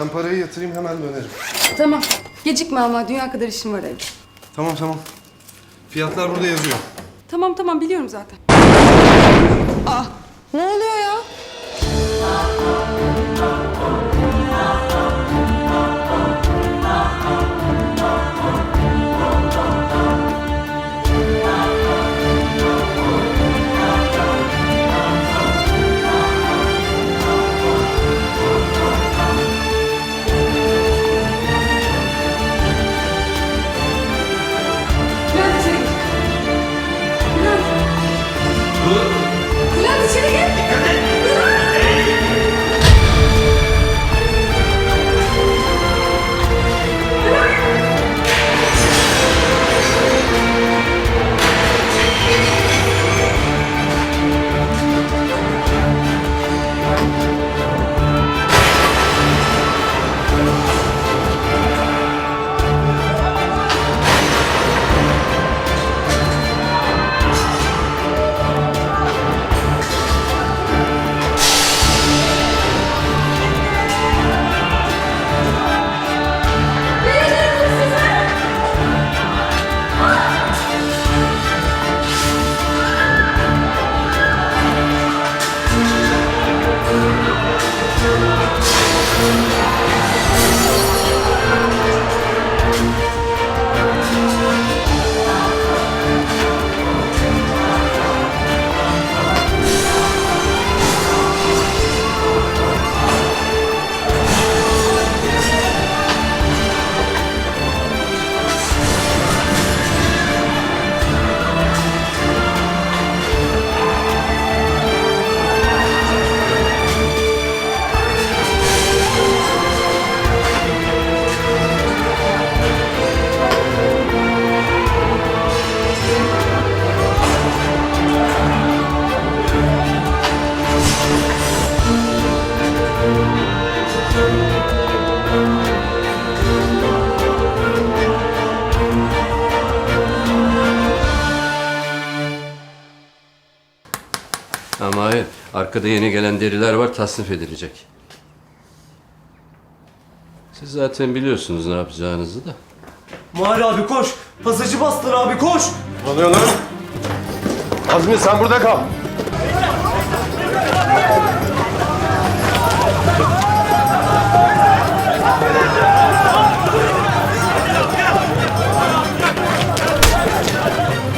Ben parayı yatırayım hemen dönerim. Tamam. Gecikme ama dünya kadar işim var evde. Tamam tamam. Fiyatlar burada yazıyor. Tamam tamam biliyorum zaten. Aa, ne oluyor ya? Arkada yeni gelen deriler var, tasnif edilecek. Siz zaten biliyorsunuz ne yapacağınızı da. Mahir abi koş. Pasajı bastır abi koş. Ne oluyor lan? Azmi sen burada kal.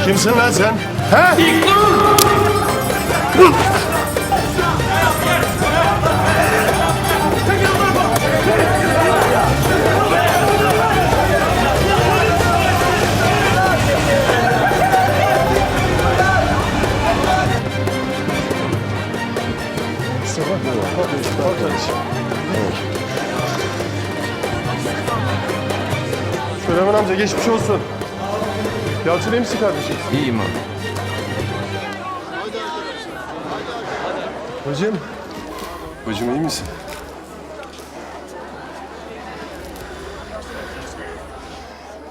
Kimsin lan sen? He? Süleyman amca geçmiş olsun. Yalçın iyi misin kardeşim? İyiyim abi. Hocam. Hocam iyi misin?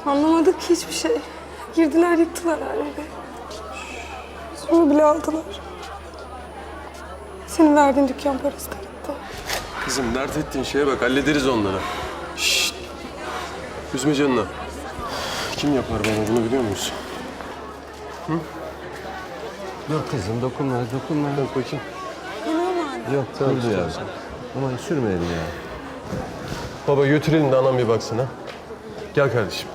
Anlamadık ki hiçbir şey. Girdiler yıktılar her yeri. Sonra bile aldılar. Senin verdiğin dükkan parası da gitti. Kızım dert ettiğin şeye bak hallederiz onları. Şşt. Üzme canını. Kim yapar bana bunu biliyor musun? Yok kızım, dokunma, dokunma. Bak bakayım. Yok, kurdu ya. Aman sürmeyelim ya. Baba götürelim de anam bir baksın ha. Gel kardeşim.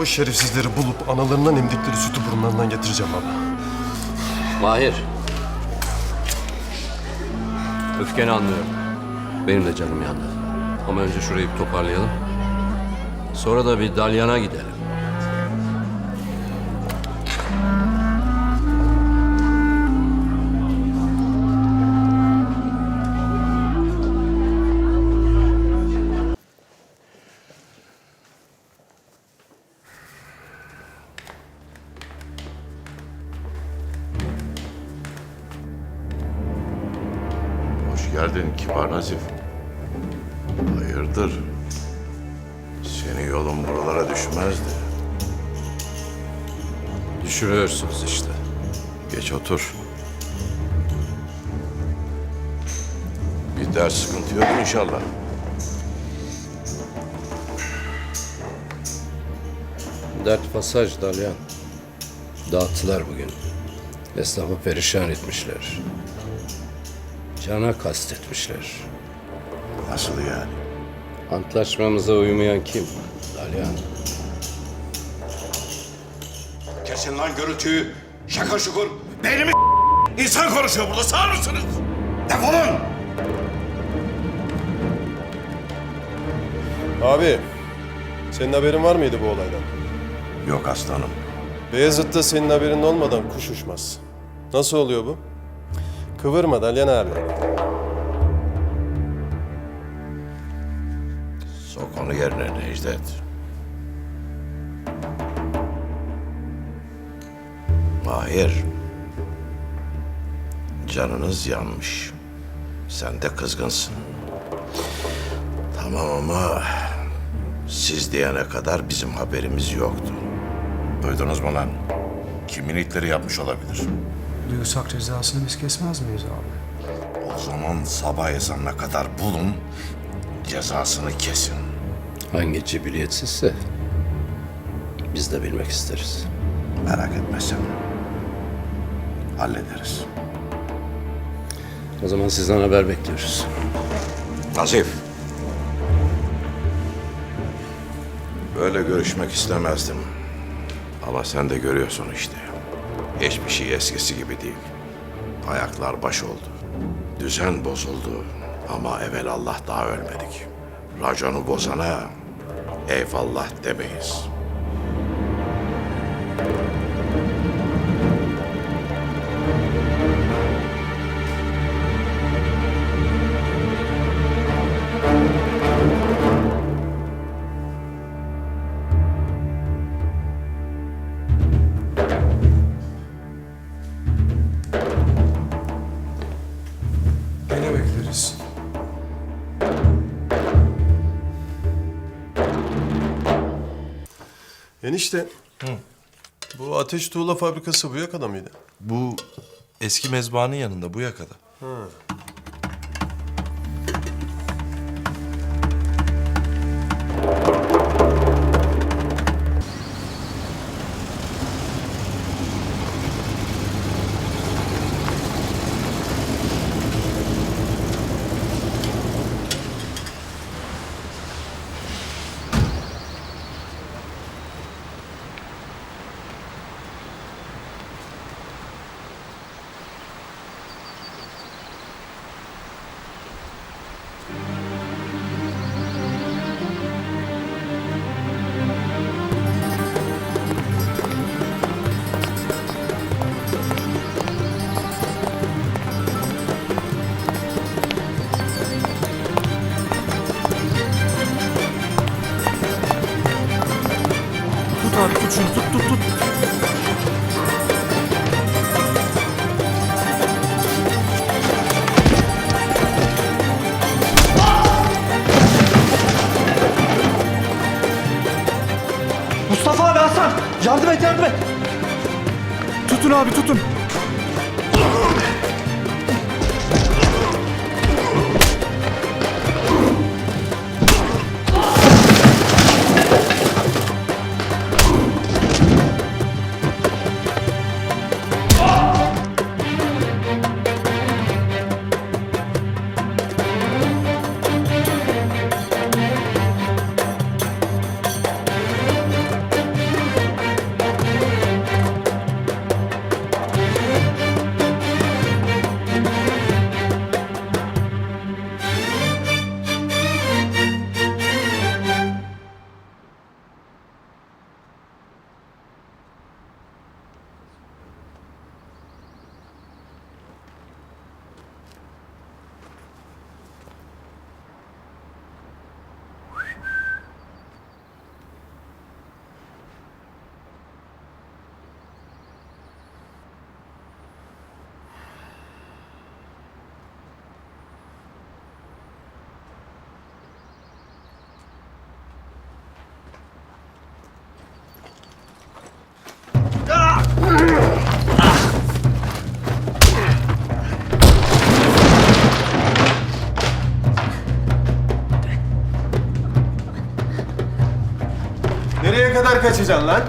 O şerefsizleri bulup analarından emdikleri sütü burunlarından getireceğim baba. Mahir. Öfkeni anlıyorum. Benim de canım yandı. Ama önce şurayı bir toparlayalım. Sonra da bir Dalyan'a gidelim. Kibar Nazif. Hayırdır? Senin yolun buralara düşmezdi. Düşürüyorsunuz işte. Geç otur. Bir ders sıkıntı yok inşallah. Dert pasaj Dalyan. Dağıttılar bugün. Esnafı perişan etmişler. Cana kastetmişler. Nasıl yani? Antlaşmamıza uymayan kim? Dalyan. Kesin lan gürültüyü. Şaka şukur. Beynimi İnsan konuşuyor burada. Sağır mısınız? Defolun. Abi, senin haberin var mıydı bu olaydan? Yok aslanım. Beyazıt'ta senin haberin olmadan kuş uçmaz. Nasıl oluyor bu? Kıvırma Dalyan abi. Sok onu yerine Necdet. Mahir. Canınız yanmış. Sen de kızgınsın. Tamam ama siz diyene kadar bizim haberimiz yoktu. Duydunuz mu lan? Kimin itleri yapmış olabilir? Duyursak cezasını biz kesmez miyiz abi? O zaman sabah ezanına kadar bulun, cezasını kesin. Hangi cibiliyetsizse biz de bilmek isteriz. Merak etme sen. Hallederiz. O zaman sizden haber bekliyoruz. Nazif. Böyle görüşmek istemezdim. Ama sen de görüyorsun işte. Hiçbir şey eskisi gibi değil. Ayaklar baş oldu. Düzen bozuldu. Ama evvel Allah daha ölmedik. Raconu bozana eyvallah demeyiz. Enişte, bu ateş tuğla fabrikası bu yakada mıydı? Bu eski mezbahanın yanında bu yakada. Tut yardım et yardım et. Tutun abi tutun. Nereye kadar kaçacaksın lan?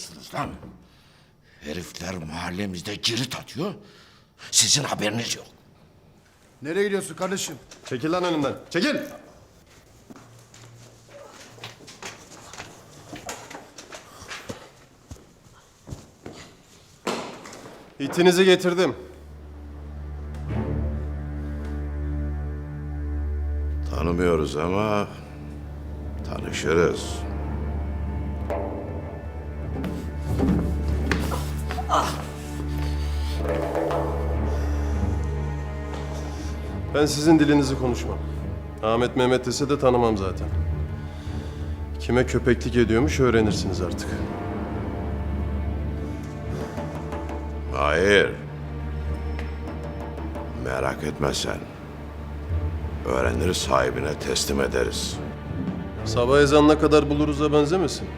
Yarıyorsunuz lan? Herifler mahallemizde cirit atıyor. Sizin haberiniz yok. Nereye gidiyorsun kardeşim? Çekil lan önümden. Çekil. İtinizi getirdim. Tanımıyoruz ama tanışırız. Ben sizin dilinizi konuşmam. Ahmet Mehmet dese de tanımam zaten. Kime köpeklik ediyormuş öğrenirsiniz artık. Hayır. Merak etme sen. Öğrenir sahibine teslim ederiz. Sabah ezanına kadar buluruz'a benzemesin.